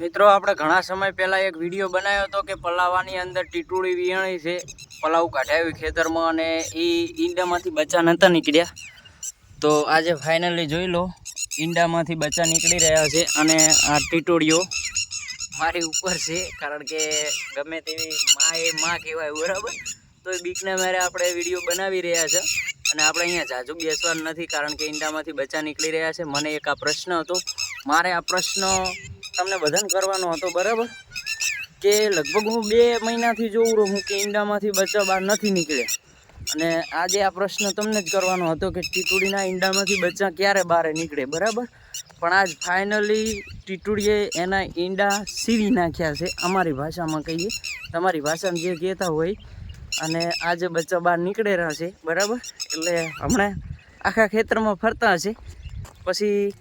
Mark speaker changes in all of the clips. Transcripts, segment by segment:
Speaker 1: મિત્રો, આપણે ઘણા સમય પહેલાં એક વીડિયો બનાવ્યો હતો કે પલાવાની અંદર ટીટુડી વિયાણી છે. પલાવ કાઢાવી ખેતરમાં અને એ ઈંડામાંથી બચ્ચા નહોતા નીકળ્યા. તો આજે ફાઇનલી જોઈ લો, ઈંડામાંથી બચ્ચા નીકળી રહ્યા છે અને આ ટીટોડીઓ મારી ઉપર છે, કારણ કે ગમે તેવી માં એ માં કહેવાય, બરાબર? તો એ બીકને મારે આપણે વીડિયો બનાવી રહ્યા છે અને આપણે અહીંયા જાજુ બેસવાનું નથી, કારણ કે ઈંડામાંથી બચ્ચા નીકળી રહ્યા છે. મને એક આ પ્રશ્ન હતો. મારે આ પ્રશ્ન તમને બધાને કરવાનો હતો, બરાબર? કે લગભગ હું બે મહિનાથી જોઉં રહું કે ઈંડામાંથી બચ્ચા બહાર નથી નીકળ્યા. અને આજે આ પ્રશ્ન તમને જ કરવાનો હતો કે ટીટુડીના ઈંડામાંથી બચ્ચા ક્યારે બહાર નીકળે, બરાબર? પણ આજ ફાઇનલી ટીટુડીએ એના ઈંડા સીવી નાખ્યા છે, અમારી ભાષામાં કહીએ. તમારી ભાષામાં જે કહેતા હોય, અને આજે બચ્ચા બહાર નીકળે રહ્યા છે, બરાબર? એટલે હમણાં આખા ખેતરમાં ફરતા હશે. પછી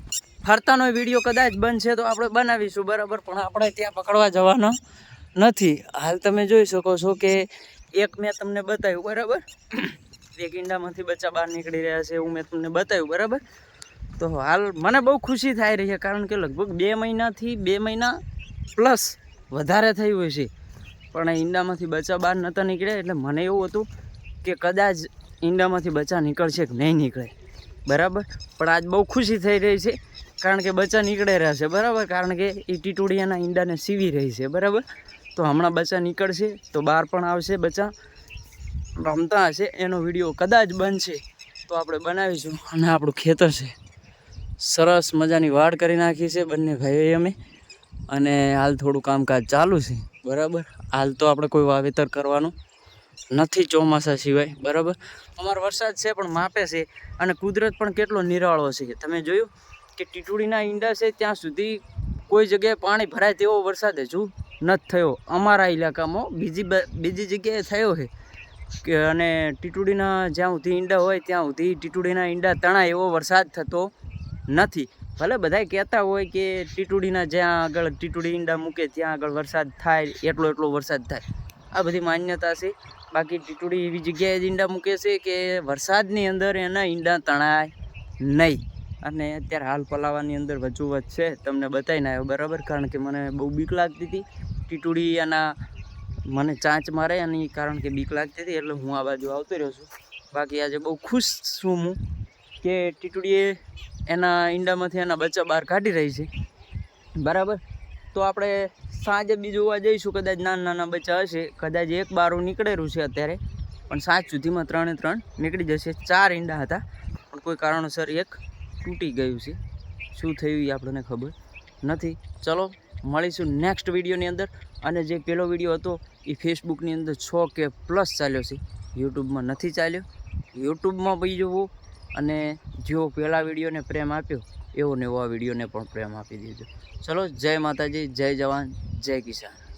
Speaker 1: ફરતાનો વીડિયો કદાચ બનશે તો આપણે બનાવીશું, બરાબર? પણ આપણે ત્યાં પકડવા જવાનો નથી. હાલ તમે જોઈ શકો છો કે એક મેં તમને બતાવ્યું, બરાબર? એક ઈંડામાંથી બચ્ચા બહાર નીકળી રહ્યા છે એવું મેં તમને બતાવ્યું, બરાબર? તો હાલ મને બહુ ખુશી થઈ રહી છે, કારણ કે લગભગ બે મહિનાથી, બે મહિના પ્લસ વધારે થયું હશે પણ ઈંડામાંથી બચ્ચા બહાર નહોતા નીકળ્યા, એટલે મને એવું હતું કે કદાચ ઈંડામાંથી બચ્ચા નીકળશે કે નહીં નીકળે, બરાબર? પણ આજ બહુ ખુશી થઈ રહી છે. કારણ કે બચ્ચા નીકળે રહ્યા છે બરાબર? કારણ કે એ ટીટોડિયાના ઈંડાને સીવી રહી છે, બરાબર? તો હમણાં બચ્ચા નીકળશે, તો બહાર પણ આવશે બચ્ચા. રમતા હશે, એનો વીડિયો કદાચ બનશે, તો આપણે બનાવીશું. અને આપણું ખેતર છે. સરસ મજાની વાડ કરી નાખી છે બંને ભાઈઓએ અમે. અને હાલ થોડું કામકાજ ચાલુ છે, બરાબર? હાલ તો આપણે કોઈ વાવેતર કરવાનું નથી ચોમાસા સિવાય, બરાબર? અમારો વરસાદ છે પણ માપે છે. અને કુદરત પણ કેટલો નિરાળો છે. તમે જોયું? કે ટીટુડીના ઈંડા છે, ત્યાં સુધી કોઈ જગ્યાએ પાણી ભરાય તેવો વરસાદ હજુ નથી થયો. અમારા ઇલાકામાં બીજી બીજી જગ્યાએ થયો છે. કે અને ટીટુડીના જ્યાં સુધી ઈંડા હોય, ત્યાં સુધી ટીટુડીના ઈંડા તણાય એવો વરસાદ થતો નથી. ભલે બધા કહેતા હોય કે ટીટુડીના જ્યાં આગળ ટીટુડી ઈંડા મૂકે, ત્યાં આગળ વરસાદ થાય, એટલો એટલો વરસાદ થાય. આ બધી માન્યતા છે. બાકી ટીટુડી એવી જગ્યાએ જ ઈંડા મૂકે છે કે વરસાદની અંદર એના ઈંડા તણાય નહીં. અને અત્યારે હાલ પલાવાની અંદર વચોવચ છે. તમને બતાવીને આવ્યો બરાબર, કારણ કે મને બહુ બીક લાગતી હતી. ટીટુડી એના મને ચાંચ મારે અને કારણ કે બીક લાગતી હતી, એટલે હું આ બાજુ આવતો રહ્યો છું. બાકી આજે બહુ ખુશ છું હું કે ટીટુડીએ એના ઈંડામાંથી એના બચ્ચા બહાર કાઢી રહી છે. બરાબર? તો આપણે સાંજે બી જોવા જઈશું, કદાચ નાના નાના બચ્ચા હશે, કદાચ એક બારું નીકળેલું છે અત્યારે. પણ સાંજ સુધીમાં ત્રણે ત્રણ નીકળી જશે. ચાર ઈંડા હતા. પણ કોઈ કારણોસર એક તૂટી ગયું છે. શું થયું એ આપણને ખબર નથી. ચલો, મળીશું નેક્સ્ટ વિડીયોની અંદર. અને જે પેલો વીડિયો હતો એ ફેસબુકની અંદર છ કે પ્લસ ચાલ્યો છે. યુટ્યુબમાં નથી ચાલ્યો. યુટ્યુબમાં બી જોવો અને જેવો પહેલા વિડીયોને પ્રેમ આપ્યો, એવો ને એવો આ વિડીયોને પણ પ્રેમ આપી દેજો ચલો, જય માતાજી, જય જવાન, જય કિસાન.